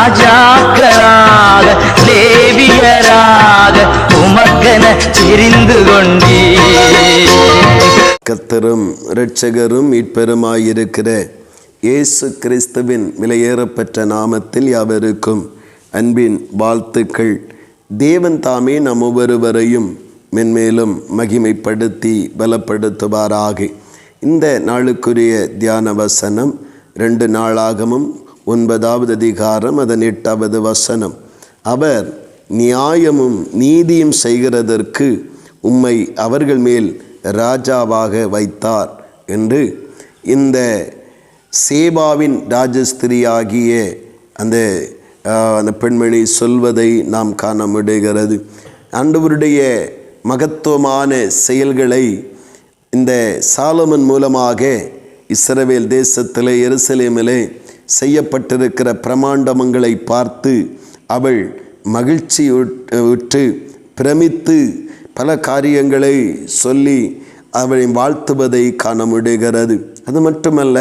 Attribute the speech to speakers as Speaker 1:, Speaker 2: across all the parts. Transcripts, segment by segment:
Speaker 1: ராஜாக்களாக லேவியராக உமக்கென தெரிந்து கொண்டே
Speaker 2: கத்தரும் இரட்சகரும் மீட்பெருமாயிருக்கிற இயேசு கிறிஸ்துவின் விலையேறப்பெற்ற நாமத்தில் யாவருக்கும் அன்பின் வாழ்த்துக்கள். தேவன் தாமே நம் ஒவ்வொருவரையும் மென்மேலும் மகிமைப்படுத்தி பலப்படுத்துவாராக. இந்த நாளுக்குரிய தியான வசனம் ரெண்டு நாளாகமும் ஒன்பதாவது அதிகாரம் அதன் எட்டாவது வசனம். அவர் நியாயமும் நீதியும் செய்கிறதற்கு உம்மை அவர்கள் மேல் ராஜாவாக வைத்தார் என்று இந்த சேபாவின் ராஜஸ்திரியாகிய அந்த அந்த பெண்மணி சொல்வதை நாம் காண முடிகிறது. ஆண்டவருடைய மகத்துவமான செயல்களை இந்த சாலமன் மூலமாக இஸ்ரவேல் தேசத்திலே எருசலேமிலே செய்யப்பட்டிருக்கிற பிரமாண்டமங்களை பார்த்து அவள் மகிழ்ச்சி உட்- உற்று பிரமித்து பல காரியங்களை சொல்லி அவளை வாழ்த்துவதை காண முடிகிறது. அது மட்டுமல்ல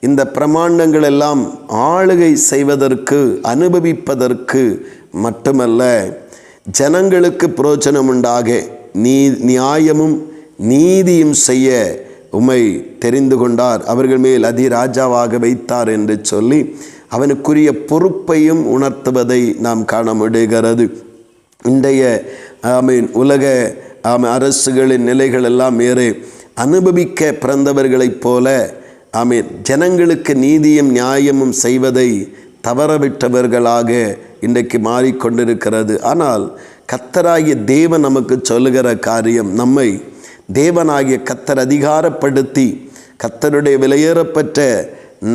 Speaker 2: இந்த பிரமாண்டங்கள் எல்லாம் ஆளுகை செய்வதற்கு அனுபவிப்பதற்கு மட்டுமல்ல ஜனங்களுக்கு புரோஜனம் உண்டாக நீ நியாயமும் நீதியும் செய்ய உம்மை தெரிந்து கொண்டார். அவர்கள் மேல் அதிராஜாவாக வைத்தார் என்று சொல்லி அவனுக்குரிய பொறுப்பையும் உணர்த்துவதை நாம் காண முடிகிறது இன்றைய ஆமீன் உலக ஆம அரசுகளின் நிலைகள் எல்லாம் வேறு. அனுபவிக்க பிறந்தவர்களைப் போல ஆமீன் ஜனங்களுக்கு நீதியும் நியாயமும் செய்வதை தவறவிட்டவர்களாக இன்றைக்கு மாறிக்கொண்டிருக்கிறது. ஆனால் கத்தராகிய தேவன் நமக்கு சொல்லுகிற காரியம் நம்மை தேவனாகிய கத்தர் அதிகாரப்படுத்தி கத்தருடைய விலையேறப்பட்ட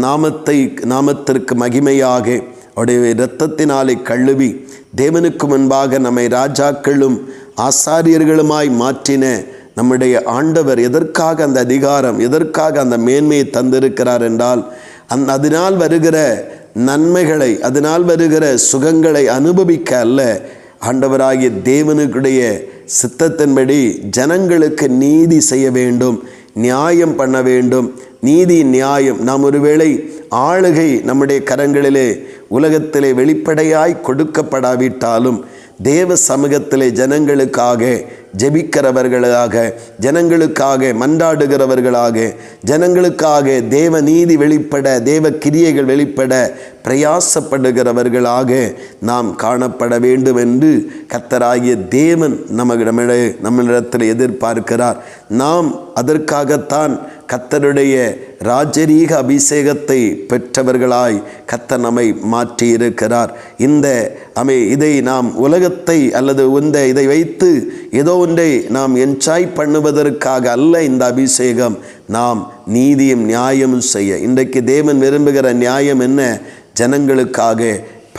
Speaker 2: நாமத்தை நாமத்திற்கு மகிமையாக அவருடைய இரத்தத்தினாலே கழுவி தேவனுக்கு முன்பாக நம்மை ராஜாக்களும் ஆசாரியர்களுமாய் மாற்றின நம்முடைய ஆண்டவர் எதற்காக அந்த அதிகாரம் எதற்காக அந்த மேன்மையை தந்திருக்கிறார் என்றால் அந் அதனால் வருகிற நன்மைகளை அதனால் வருகிற சுகங்களை அனுபவிக்க அல்ல. ஆண்டவராகிய தேவனுடைய சித்தத்தின்படி ஜனங்களுக்கு நீதி செய்ய வேண்டும் நியாயம் பண்ண வேண்டும். நீதி நியாயம். நாம் ஒருவேளை ஆளுகை நம்முடைய கரங்களிலே உலகத்திலே வெளிப்படையாய் கொடுக்கப்படாவிட்டாலும் தேவ சமூகத்திலே ஜனங்களுக்காக ஜெபிக்கிறவர்களாக ஜனங்களுக்காக மன்றாடுகிறவர்களாக ஜனங்களுக்காக தேவ நீதி வெளிப்பட தேவ கிரியைகள் வெளிப்பட பிரயாசப்படுகிறவர்களாக நாம் காணப்பட வேண்டும் என்று கத்தராகிய தேவன் நம்மிடமிட நம்மளிடத்தில் எதிர்பார்க்கிறார். நாம் அதற்காகத்தான் கத்தருடைய ராஜரீக அபிஷேகத்தை பெற்றவர்களாய் கத்த நம்மை மாற்றி இருக்கிறார் இந்த அமை இதை நாம் உலகத்தை அல்லது இந்த இதை வைத்து ஏதோ ஒன்றை நாம் என்ஜாய் பண்ணுவதற்காக அல்ல இந்த அபிஷேகம். நாம் நீதியும் நியாயமும் செய்ய. இன்றைக்கு தேவன் விரும்புகிற நியாயம் என்ன? ஜனங்களுக்காக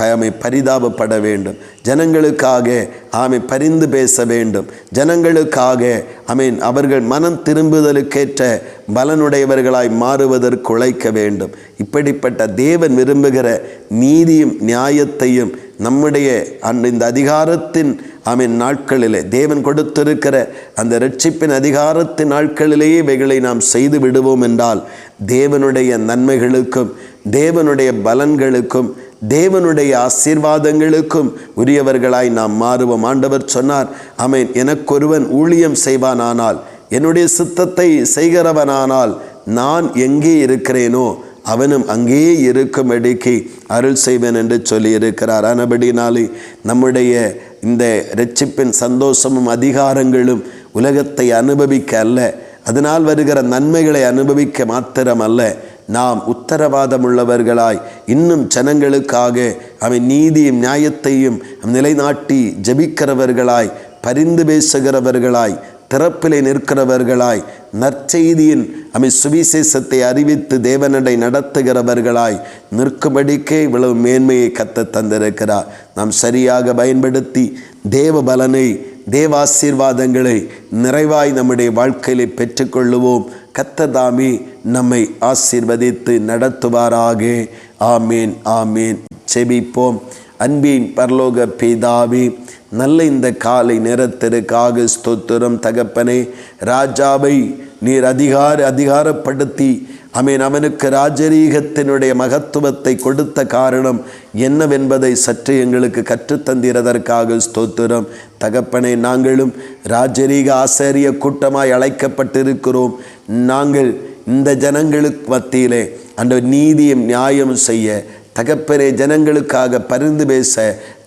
Speaker 2: ஆமை பரிதாபப்பட வேண்டும். ஜனங்களுக்காக ஆமை பரிந்து பேச வேண்டும். ஜனங்களுக்காக அமீன் அவர்கள் மனம் திரும்புதலுக்கேற்ற பலனுடையவர்களாய் மாறுவதற்கு உழைக்க வேண்டும். இப்படிப்பட்ட தேவன் விரும்புகிற நீதியும் நியாயத்தையும் நம்முடைய அந்த இந்த அதிகாரத்தின் ஆமீன் நாட்களிலே தேவன் கொடுத்திருக்கிற அந்த ரட்சிப்பின் அதிகாரத்தின் நாட்களிலேயே இவைகளை நாம் செய்து விடுவோம் என்றால் தேவனுடைய நன்மைகளுக்கும் தேவனுடைய பலன்களுக்கும் தேவனுடைய ஆசீர்வாதங்களுக்கும் உரியவர்களாய் நாம் மாறுவோம். ஆண்டவர் சொன்னார் அமேன் எனக்கொருவன் ஊழியம் செய்வானானால் என்னுடைய சித்தத்தை செய்கிறவனானால் நான் எங்கே இருக்கிறேனோ அவனும் அங்கேயே இருக்கும்படிக்கு அருள் செய்வேன் என்று சொல்லியிருக்கிறார். ஆனபடினாலே நம்முடைய இந்த ரட்சிப்பின் சந்தோஷமும் அதிகாரங்களும் உலகத்தை அனுபவிக்க அல்ல அதனால் வருகிற நன்மைகளை அனுபவிக்க மாத்திரம் அல்ல நாம் உத்தரவாதம் உள்ளவர்களாய் இன்னும் ஜனங்களுக்காக அவன் நீதியும் நியாயத்தையும் நிலைநாட்டி ஜெபிக்கிறவர்களாய் பரிந்து பேசுகிறவர்களாய் திறப்பிலே நிற்கிறவர்களாய் நற்செய்தியின் அமை சுவிசேஷத்தை அறிவித்து தேவனடை நடத்துகிறவர்களாய் நிற்கும்படிக்கே இவ்வளவு மேன்மையை கத்த தந்திருக்கிறார். நாம் சரியாக பயன்படுத்தி தேவ பலனை தேவாசீர்வாதங்களை நிறைவாய் நம்முடைய வாழ்க்கையிலே பெற்றுக்கொள்ளுவோம். கத்ததாமி நம்மை ஆசீர்வதித்து நடத்துவாராக. ஆமேன் ஆமேன். செபிப்போம் அன்பின் பரலோக பிதாவி நல்ல இந்த காலை நேரத்திற்காக ஸ்தோத்திரம். தகப்பனே ராஜாவை நீர் அதிகார அதிகாரப்படுத்தி அமீன் அவனுக்கு ராஜரீகத்தினுடைய மகத்துவத்தை கொடுத்த காரணம் என்னவென்பதை சற்று எங்களுக்கு கற்றுத்தந்திரதற்காக ஸ்தோத்திரம். தகப்பனை நாங்களும் ராஜரீக ஆசாரிய கூட்டமாய் அழைக்கப்பட்டிருக்கிறோம். நாங்கள் இந்த ஜனங்களுக்கு மத்தியிலே அந்த நீதியும் நியாயம் செய்ய தகப்பனே ஜனங்களுக்காக பரிந்து பேச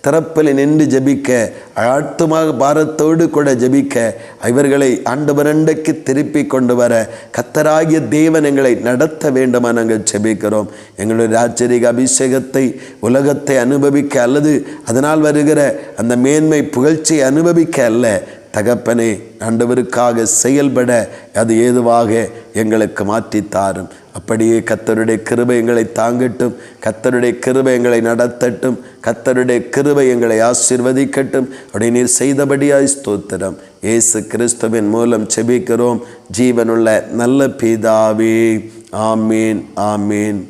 Speaker 2: திறப்பில் நின்று ஜெபிக்க ஆழ்த்துமாக பாரத்தோடு கூட ஜெபிக்க இவர்களை ஆண்டவரண்டைக்கு திருப்பி கொண்டு வர கத்தராகிய தேவன் எங்களை நடத்த வேண்டுமா நாங்கள் ஜெபிக்கிறோம். எங்களுடைய ராஜரிக அபிஷேகத்தை உலகத்தை அனுபவிக்க அல்லது அதனால் வருகிற அந்த மேன்மை புகழ்ச்சியை அனுபவிக்க அல்ல. தகப்பனே ஆண்டவருக்காக செயல்பட அது ஏதுவாக எங்களுக்கு மாற்றித்தாரும் அப்படியே கத்தருடைய கிருபை எங்களை தாங்கட்டும் கத்தருடைய கிருபை எங்களை நடத்தட்டும் கத்தருடைய கிருபை எங்களை ஆசீர்வதிக்கட்டும். அப்படி நீர் செய்தபடியாய் ஸ்தோத்திரம். இயேசு கிறிஸ்துவின் மூலம் செபிக்கிறோம். ஜீவனுள்ள நல்ல பிதாவே ஆமீன் ஆமீன்.